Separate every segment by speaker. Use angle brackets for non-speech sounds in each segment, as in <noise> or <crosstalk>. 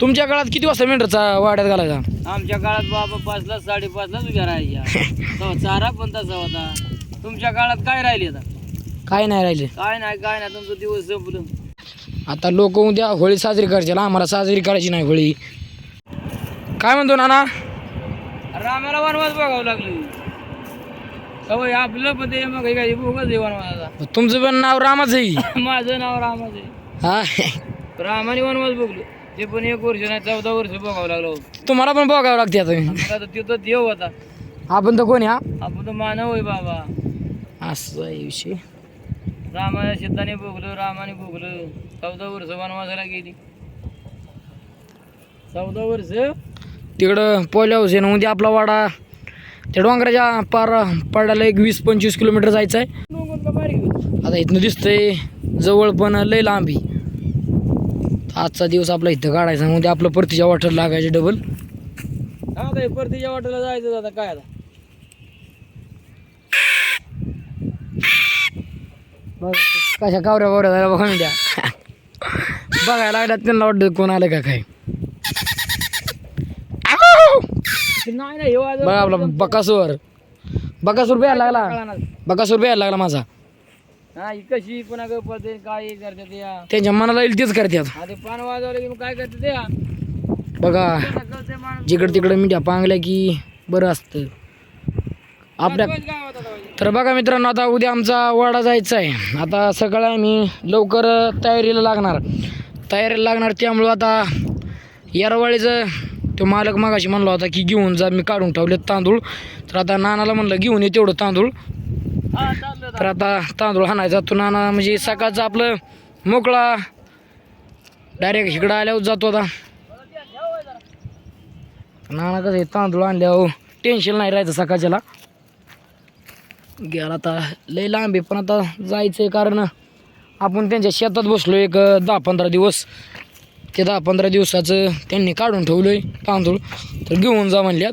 Speaker 1: तुमच्या काळात किती वाजता मेंढरचा वाड्यात घालायचा?
Speaker 2: आमच्या काळात बाबा पाचला साडेपाचलाच उभ्या राहायच्या. चारा पण तसा होता. तुमच्या काळात काय राहिले आता?
Speaker 1: काय नाही राहिले.
Speaker 2: काय नाही काय नाही. तुमचं दिवस संपलं.
Speaker 1: आता लोक उद्या होळी साजरी करायची आम्हाला साजरी करायची नाही होळी. काय म्हणतो नाना?
Speaker 2: अरे आम्हाला वनवास बघावं लागलं. अवय आपलं पण ते मग हे काय बोगस आहे वनवासाचा.
Speaker 1: तुमचं पण नाव रामाच आहे. <laughs>
Speaker 2: माझं नाव रामाच आहे.
Speaker 1: हा?
Speaker 2: रामाने वनवास बघलो. ते पण एक वर्ष नाही चौदा वर्ष बघावं लागलं
Speaker 1: तुम्हाला पण बघावं लागते आता.
Speaker 2: तिथं देव होता.
Speaker 1: आपण तर कोणी हा?
Speaker 2: आपण तर मानव आहे बाबा.
Speaker 1: असं आहे विषय.
Speaker 2: शेताने भोगलं रामाने भोगलं. चौदा वर्ष वनवासाला गेली. चौदा वर्ष?
Speaker 1: तिकडं पहिल्या हौसेनं उद्या आपला वाडा. त्या डोंगराच्या पार पडायला एक वीस पंचवीस किलोमीटर जायचं आहे
Speaker 2: डोंगर का बारीक होतं?
Speaker 1: आता इथनं दिसतंय जवळ पण लय लांबी. आजचा दिवस आपला इथं काढायचा उद्या आपलं परतीच्या वाटर लागायचे डबल
Speaker 2: आता हे परतीच्या वाटेला जायचं आता काय आता?
Speaker 1: कशा कावऱ्या कावऱ्या झाल्या बघा द्या बघायला लागल्यात त्यांना वाटतं कोण आलं का काय.
Speaker 2: नाही नाही
Speaker 1: बघा आपला बकासूर. बकासूर प्यायला लागला. बकासूर प्यायला लागला माझा.
Speaker 2: हा ही कशी पडते काय या?
Speaker 1: त्यांच्या मनाला येईल तेच करतात
Speaker 2: हा ते पान वाजवलं की मग काय करते ते या?
Speaker 1: बघा
Speaker 2: कळते माणूस
Speaker 1: जिकडे तिकडे मिठ्या पांगल्या की बरं असतं. आपल्या
Speaker 2: बस?
Speaker 1: तर बघा मित्रांनो आता उद्या आमचा वाडा जायचा आहे. आता सकाळी आम्ही लवकर तयारीला लागणार. तयारीला लागणार त्यामुळं आता येरवाळीचं तो मालक मागाशी म्हणला होता की घेऊन जा मी काढून ठेवलेत तांदूळ. तर आता नानाला म्हणलं घेऊन ये तेवढं तांदूळ. तर आता तांदूळ हाणायचा जातो नाना म्हणजे सकाळचं आपलं मोकळा. डायरेक्ट इकडं आल्यावर जातो आता. नाना कसं आहे तांदूळ आणल्यावर टेन्शन नाही राहायचं सकाळच्याला. गेला आता लय लांबी पण आता जायचं आहे कारण आपण त्यांच्या शेतात बसलो एक दहा पंधरा दिवस. ते दहा पंधरा दिवसाचं त्यांनी काढून ठेवलं आहे तांदूळ. तर घेऊन जा म्हणल्यात.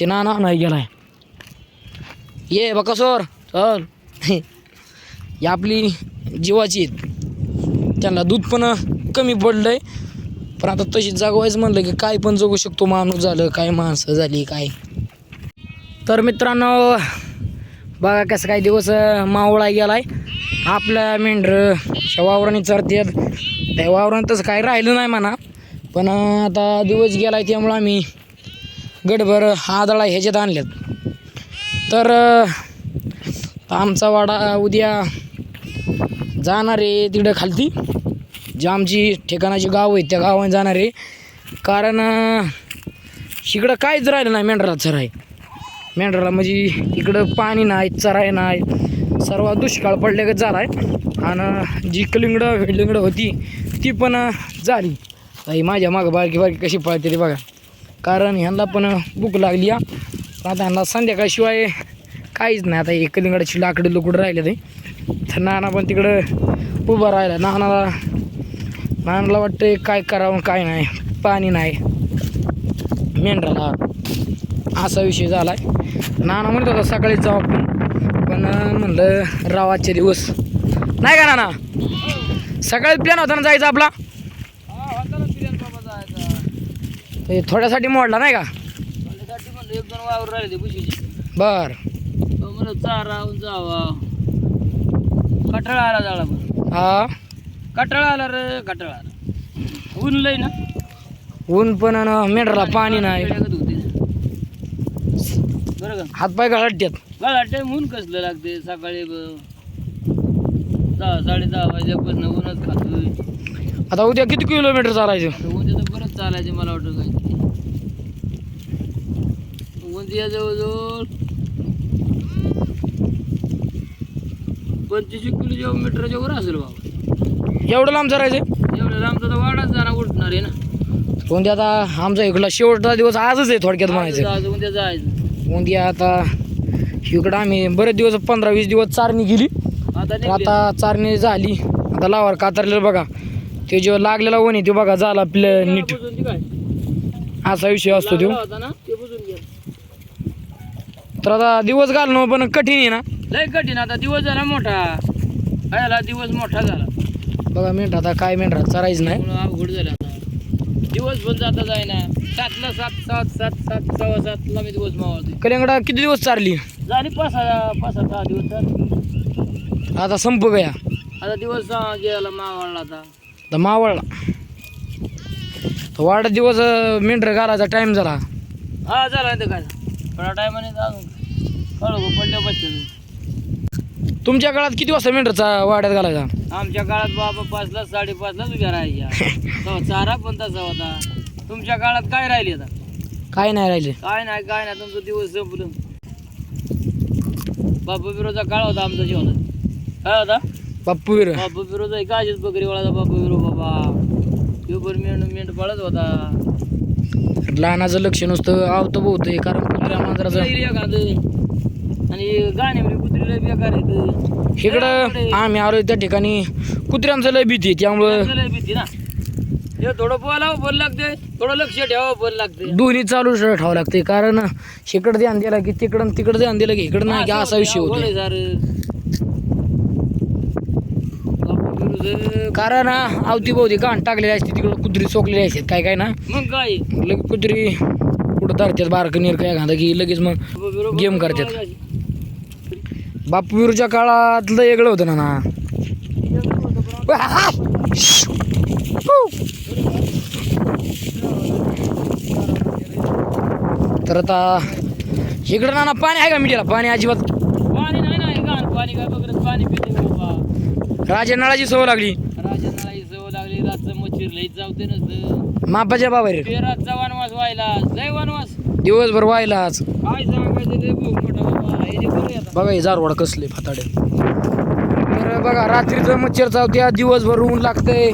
Speaker 1: ते नाना नाही गेलाय. ये बा सर. तर <laughs> ही आपली जीवाची आहेत. त्यांना दूध पण कमी पडलं आहे पण आता तशी जागवायचं म्हणलं की काय पण जगू शकतो माणूस झालं काय माणसं झाली काय. तर मित्रांनो बघा कसं काय दिवस मावळा मावळा गेलाय. आपल्या मेंढर वावराने चरतात. त्या वावरानं तसं काही राहिलं नाही म्हणा. पण आता दिवस गेलाय त्यामुळं आम्ही गडभर आदळा ह्याच्यात आणल्यात. तर तर आमचा वाडा उद्या जाणार आहे तिकडं खालती. जी आमची ठिकाणाची गाव आहेत त्या गावाने जाणार आहे. कारण इकडं काहीच राहिलं नाही मेंढराला चराय. मेंढराला म्हणजे इकडं पाणी नाही चराय नाही. सर्व दुष्काळ पडल्यागत झाला आहे आणि जी कलिंगडं विडलिंगडं होती ती पण झाली. ताई ही माझ्या मागं बारकी बारकी कशी पळते ते बघा. कारण ह्यांना पण भूक लागली आता ह्यांना संध्याकाळशिवाय काहीच नाही. आता हे कलिंगडाची लाकडं लुकडं राहिले ते. तर नाना पण तिकडं उभं राहिला. नानाला नानाला वाटतं काय करावं काय नाही. पाणी नाही. मेंढराला असा विषय झाला आहे नाना म्हणत होता सकाळीच जाऊ आपण. पण म्हणलं राव आजचे दिवस. नाही का नाना? सकाळी प्लॅन होता ना जायचा आपला? थोड्यासाठी मोडला नाही का? बर.
Speaker 2: म्हणलं चारावून जावा. कटाळा आला पण
Speaker 1: हा.
Speaker 2: कटाळा आला रे कटाळा आला. ऊन लय ना.
Speaker 1: ऊन पण अन मेंढराला पाणी नाही.
Speaker 2: वेड्यागत होते बरं का?
Speaker 1: हातपाय गळट्यात
Speaker 2: टाइम ऊन कसलं लागते? सकाळी ब- दहा साडे दहा वाजल्यापासून ऊनच खातोय.
Speaker 1: आता उद्या किती किलोमीटर चालायचं?
Speaker 2: उद्या तर बरंच चालायचं मला वाटतं काय उद्या जवळजवळ पंचवीस किलोमीटरच्या वर असेल बाबा.
Speaker 1: एवढं लांब चालायचं
Speaker 2: एवढं लांबचा तर वाडाच जाणार उठणार आहे ना.
Speaker 1: उद्या आता आमचा इकडला शेवटचा दिवस आजच आहे थोडक्यात म्हणायचं.
Speaker 2: जायचं उद्या जायचं.
Speaker 1: उद्या आता इकडं आम्ही बरेच दिवस पंधरा वीस दिवस चारणी गेली.
Speaker 2: आता
Speaker 1: तर
Speaker 2: निघले.
Speaker 1: आता चारणी झाली. आता लावार कातरलेलं बघा. ते जेव्हा लागलेला ऊन आहे ते बघा झाला आपलं नीट.
Speaker 2: बुजून ती काय
Speaker 1: असा विषय असतो तो.
Speaker 2: लागला होता ना ते बुजून घ्या
Speaker 1: तर आता दिवस घालणं पण कठीण आहे ना.
Speaker 2: लय कठीण आता दिवस झाला मोठा. आयला दिवस मोठा झाला.
Speaker 1: बघा मेंढरा आता काय मेंढरा चरायचं नाही.
Speaker 2: त्यामुळं अवघड झालं आता. दिवस पण जाता जाईना. सातला सात सात सात सात सव्वा सातला मी दिवस मावळते
Speaker 1: कलिंगडा किती दिवस चालली?
Speaker 2: झाली पाच सहा पाच सहा सहा दिवस झाले.
Speaker 1: आता संप गया.
Speaker 2: आता दिवस गेला मावळला आता.
Speaker 1: तर मावळला. तर वाढत दिवस अं, मेंढर घालायचा टाइम झाला.
Speaker 2: हा झाला तर काय? थोडा टायमाने अजून कळू पडल्या बसते
Speaker 1: तुमच्या काळात किती वाजता मेंढरचा वाड्यात घालायचा?
Speaker 2: आमच्या काळात बाबा पाचला साडेपाचलाच उभ्या राहायच्या. तेव्हा चारा पण तसा होता. तुमच्या काळात काय राहिले आता?
Speaker 1: काय नाही राहिले.
Speaker 2: काय नाही काय नाही. तुमचा दिवस संपलं. बापू बिरोचा काळ होता आमचा जीवनात. काय होता?
Speaker 1: बाप्पू वीर
Speaker 2: बापू बिरोचा काशीच बकरी वळाचा बापू बिरो बाबा. तो पण मेंढ मेंढ पळत होता.
Speaker 1: लहानाचं लक्ष नुसतं आवतं बहुत कारण कुत्र्या मांजराचं.
Speaker 2: आणि गाणे म्हणजे कुत्रीला बेकार येत
Speaker 1: इकडं आम्ही आलोय त्या ठिकाणी. कुत्र्यांचं लय भीती आहे, त्यामुळं.
Speaker 2: भीती ना. हे थोडं बोलावं पण लागते थोडं लक्ष ठेवावं पण लागते
Speaker 1: दोन्ही चालू ठेवावं लागते कारण इकडं ध्यान दिलं की तिकडं तिकडं ध्यान दिलं की इकडं नाही की असा विषय होतो कारण आवती भोवती गाण टाकलेली असते तिकडं कुत्री चोकलेली असतात काय काय ना.
Speaker 2: मग काय?
Speaker 1: लगेच कुत्री कुठं धरतात बारकं निर काय घालतं की लगेच मग गेम करतात बापू विरूच्या काळात लय वेगळं होतं ना ना. तर आता इकडं ना ना पाणी आहे का मिठाला? पाणी अजिबात.
Speaker 2: पाणी नाही ना गाण पाणी काय बघत पाणी पिते बाबा.
Speaker 1: राजा नळाची सवय लागली.
Speaker 2: राजा नळाची सवय लागली रातचं मच्छर लईच जावते नसतं
Speaker 1: मापाच्या बाबारे.
Speaker 2: पेराचा वनवास व्हायला जय वनवास.
Speaker 1: दिवसभर व्हायलाच
Speaker 2: काय सांगायचं ते खूप मोठा बाबा. हे जे करूया आता.
Speaker 1: बघा हे जारवाड कसले फाताडे. तर बघा रात्रीचं मच्छर चावत्या दिवसभर ऊन लागतंय.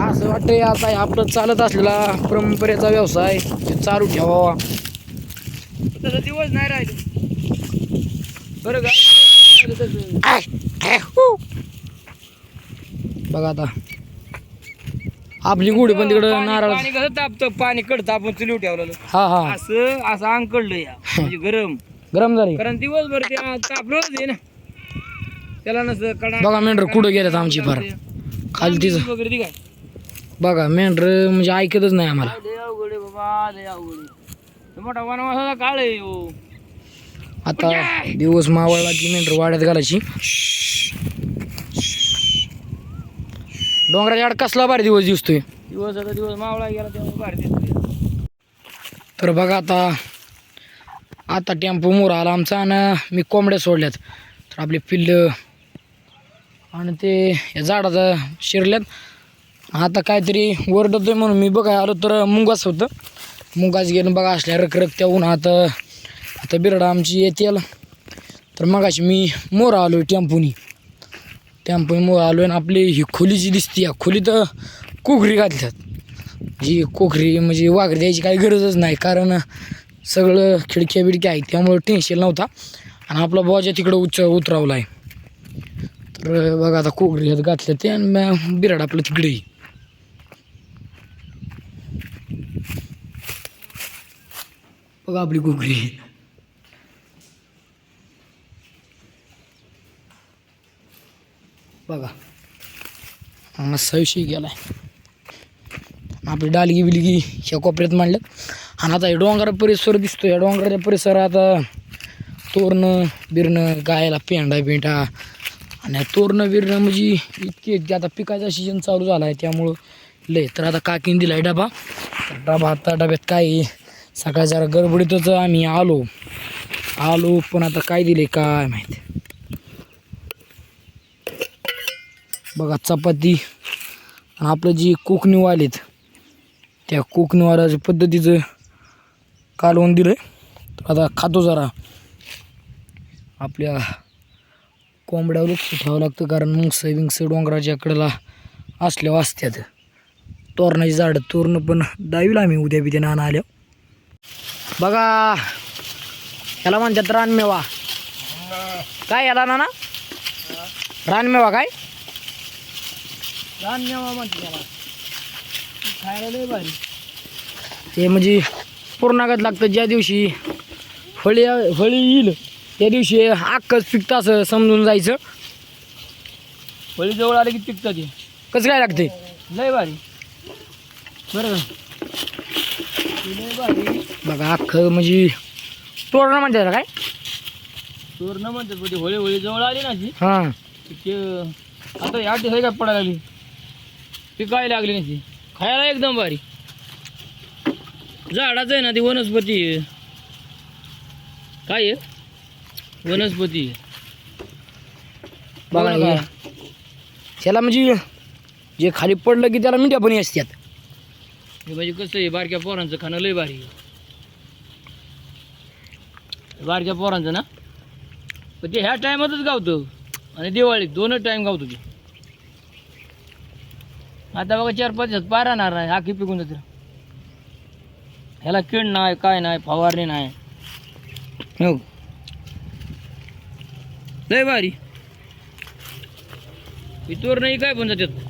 Speaker 1: असं वाटतंय आता हे आपलं चालत असलेला परंपरेचा व्यवसाय ते चालू ठेवावा.
Speaker 2: तसं दिवस नाही राहिले. बरं काय तसं
Speaker 1: हू. बघा आता. आपली गुढी पण तिकडं नारळ
Speaker 2: पाणी कसं तापतं? पाणी कडतं आपण चुलीव ठेवलेलं.
Speaker 1: हा हा.
Speaker 2: असं असं अंग कडलं या. म्हणजे गरम.
Speaker 1: गरम झाली.
Speaker 2: कारण दिवसभर ते तापलंच आहे ना. त्याला नसतं कडा
Speaker 1: बघा मेंढर कुठं गेल्यात आमची फार. खाली तिचं.
Speaker 2: वगैरे ती काय
Speaker 1: बघा मेंढर म्हणजे ऐकतच नाही आम्हाला.
Speaker 2: लय अवघड आहे बाबा लय अवघड आहे. मोठा वनवासाचा काळ आहे हो.
Speaker 1: आता दिवस मावळला की मेंढर वाड्यात घालायची. डोंगराच्या आड कसला भारी दिवस दिसतोय.
Speaker 2: दिवस आता दिवस मावळा गेला तेव्हा भारी दिसतोय.
Speaker 1: तर बघा आता आता टेम्पो मोर आला आमचा आणि मी कोंबड्या सोडल्यात. तर आपले पिल्लं आणि ते या झाडाचं शिरल्यात. आता काहीतरी वरडतोय म्हणून मी बघा आलो तर मुंगाच होतं. मुंगाच गेलं बघा असल्या रखरखत्या उन्हात. आता बिरडा आमची येतील. तर मगाशी मी मोर आलो आहे टेम्पोनी. कॅम्पिंगमुळं आलो आणि आपली ही खोली जी दिसते. या खोलीत कोकरी घातल्यात जी कोकरी म्हणजे वाघरी द्यायची काही गरजच नाही. कारण सगळं खिडक्या बिडक्या आहेत. त्यामुळं टेन्शन नव्हता. आणि आपला बॉजा तिकडं उच्च उतरावला आहे तर बघा आता कोकरी ह्यात घातलं ते आणि मग बिराड आपलं तिकडेही बघा आपली कोकरी. बघा. असा विषय आहे आपली डालगी बिलगी ह्या कोपऱ्यात मांडलं आणि आता हे डोंगर परिसर दिसतो या डोंगराच्या परिसरात तोरणं बिरणं गायला पेंडा बिंडा आणि तोरणं बिरणं म्हणजे इतके आता पिकाचा सीजन चालू झाला आहे त्यामुळं लय. तर आता काकीन दिला आहे डबा. तर डबा आता डब्यात काय आहे? सकाळी जरा गडबडीतच आम्ही आलो. आलो पण आता काय दिले काय माहिती. बघा चपाती आणि आपलं जी कोकणीवालेत त्या कोकणीवाल्याच्या पद्धतीचं कालवून दिलं तर आता खातो जरा. आपल्या कोंबड्यावर लक्ष ठेवावं लागतं कारण मुंगसं विंगसं डोंगराच्या कडेला असल्या असत्यात. तोरणाची झाडं तोरणं पण डावील आम्ही उद्या बिद्या नाना आल्या बघा याला म्हणतात रानमेवा. काय याला नाना? रानमेवा काय?
Speaker 2: लहान म्हणते त्याला खायला लय भारी.
Speaker 1: ते म्हणजे पूर्णागत लागतं ज्या दिवशी फळी फळी येईल त्या दिवशी अख्खच पिकतं असं समजून जायचं.
Speaker 2: फळी जवळ आले की पिकतात ते.
Speaker 1: कसं काय लागते
Speaker 2: लय भारी. बरं भारी.
Speaker 1: बघा अख्खं म्हणजे तोरणं म्हणते काय?
Speaker 2: तोरण म्हणतात पण ती होळी होळी जवळ आली ना जी
Speaker 1: हां.
Speaker 2: ते आता या आहे काय पडायला लागली? ती काय लागली नाही ती. खायला एकदम भारी. झाडाचं आहे ना ती वनस्पती आहे. काय आहे? वनस्पती आहे.
Speaker 1: बघा हे. त्याला म्हणजे जे खाली पडलं की त्याला मिठ्या पण असतात.
Speaker 2: हे म्हणजे कसं आहे बारक्या पोरांचं खाणं लय भारी आहे. बारक्या पोरांचं ना? पण ते ह्या टायमातच गावतं. आणि दिवाळीत दोनच टाईम गावतो ते. आता बघा चार पाच दिवसात पार राहणार नाही आखी पिकून जाते ह्याला किड नाही काय नाही फवारणी नाही. हो. लय भारी. इतोर नाही काय पण जातात.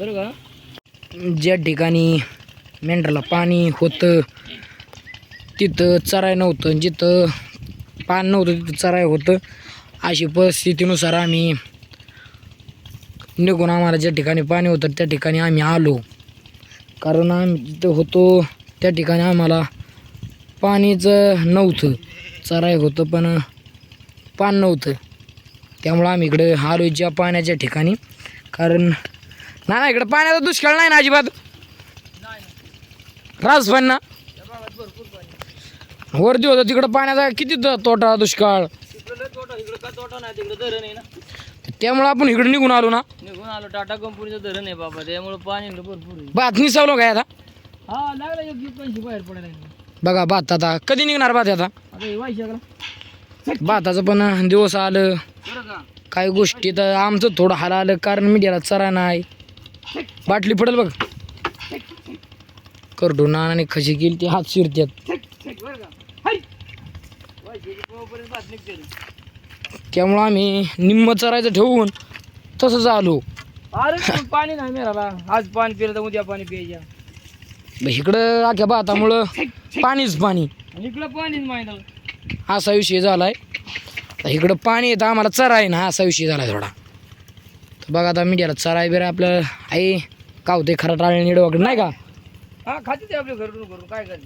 Speaker 2: बरं का?
Speaker 1: ज्या ठिकाणी मेंढराला पाणी होतं तिथं चराय नव्हतं. जिथं पान नव्हतं तिथं चराय होतं. अशी परिस्थितीनुसार आम्ही निघून आम्हाला ज्या ठिकाणी पाणी होतं त्या ठिकाणी आम्ही आलो. कारण आम्ही जिथं होतो त्या ठिकाणी आम्हाला पाणीच नव्हतं. चराय होतं पण पान नव्हतं. त्यामुळं आम्ही इकडे आलो ज्या पाण्याच्या ठिकाणी. कारण नाही ना इकडं पाण्याचा दुष्काळ नाही ना अजिबात? रास पण ना? वरती होतं तिकडं पाण्याचा किती द- तोटा दुष्काळ? त्यामुळं आपण इकडे निघून आलो ना.
Speaker 2: निघून आलो. टाटा कंपनीचं धरण आहे बाबा. त्यामुळे पाणी भरपूर आहे.
Speaker 1: भात निसावलो काय आता?
Speaker 2: हा लागला एक वीस पंचवीस बाहेर पडायला लागले.
Speaker 1: बघा भात आता. कधी निघणार भात आता?
Speaker 2: आता हे व्हायचं का
Speaker 1: भाताचं पण दिवस आलं.
Speaker 2: बरं का?
Speaker 1: काही गोष्टी तर आमचं थोडं हाल आलं. कारण मीडियाला चरा नाही. बाटली पडेल बघ. करडू नानाने खशी केली ती हात शिरत्यात.
Speaker 2: बरं का? हाय व्हायचं की पोहोपर्यंत भात निघते
Speaker 1: त्यामुळं आम्ही निम्म चरायचं ठेवून तसंच आलो.
Speaker 2: अरे पण नाही मिळाला आज पाणी पिलं तर उद्या पाणी प्यायच्या
Speaker 1: ब- इकडं अख्या भातामुळं पाणीच पाणी.
Speaker 2: इकडं पाणीच माहिती
Speaker 1: असा विषय झाला आहे इकडं पाणी येतं आम्हाला चरा आहे ना असा विषय झाला थोडा. तर बघा आता मीडियाला चराय बिरा आपलं आहे. का होते खरं टाळणे निड वगैरे नाही का?
Speaker 2: हा खाते ते आपल्या घरून करून काय झालं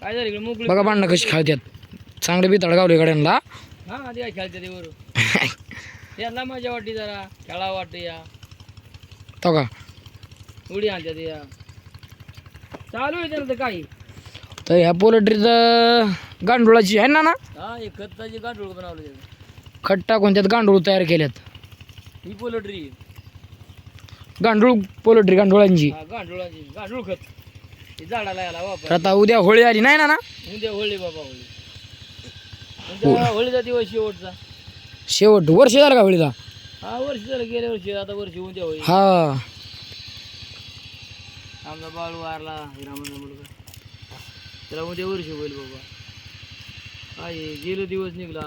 Speaker 2: काय झालं इकडे मोकळी?
Speaker 1: बघा भांडणं कशी खेळतात चांगले बी तडगावले गड्यांना.
Speaker 2: हा आधी काय खेळते ते बरोबर त्यांना मजा वाटते जरा. खेळा वाटते या.
Speaker 1: तो का?
Speaker 2: उडी आणतात या. चालू आहे त्याला तर काही.
Speaker 1: तर ह्या पोल्ट्रीचं गांडुळाची आहे ना ना?
Speaker 2: हा एक खताची गांडूळ बनवलं त्याचं
Speaker 1: खट टाकून त्यात गांडूळ तयार केल्यात.
Speaker 2: ही पोल्ट्री
Speaker 1: गांडूळ पोल्ट्री गांडुळांची.
Speaker 2: हा गांडुळाची. गांडूळ खत. हे झाडाला याला वापर.
Speaker 1: आता उद्या होळी आली नाही ना ना?
Speaker 2: उद्या होळी बाबा होळी. उद्या होळीचा दिवस शेवटचा.
Speaker 1: शेवट वर्ष झालं का होळीला
Speaker 2: हा वर्ष झालं गेल्या वर्षी आता वर्षी उद्या होळी
Speaker 1: हा.
Speaker 2: आमचा बाळू वारला हिरामनचा मुलगा त्याला उद्या वर्ष होईल बाबा. काय गेलो दिवस निघला.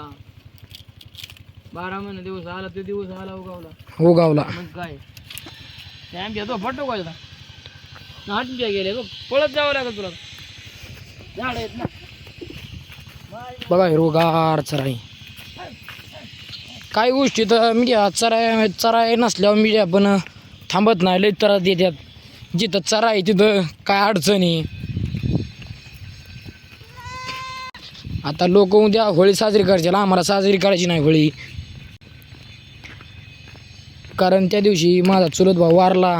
Speaker 2: बारा महिने दिवस आला ते दिवस आला उगावला.
Speaker 1: हो गावला
Speaker 2: मग काय? ते आमच्या तो फटो काय नाटून गेले बघ पळत जावं लागेल तुला. झाड आहेत ना.
Speaker 1: बघा हिरवगार चराई. काही गोष्टी तर मीडिया चराय चराय नसल्यावर मी पण थांबत नाही लई त्रास देतात जिथं चरा आहे तिथं काय अडचण आहे? आता लोक उद्या होळी साजरी करायची आम्हाला साजरी करायची नाही होळी. कारण त्या दिवशी माझा चुलत भाऊ वारला.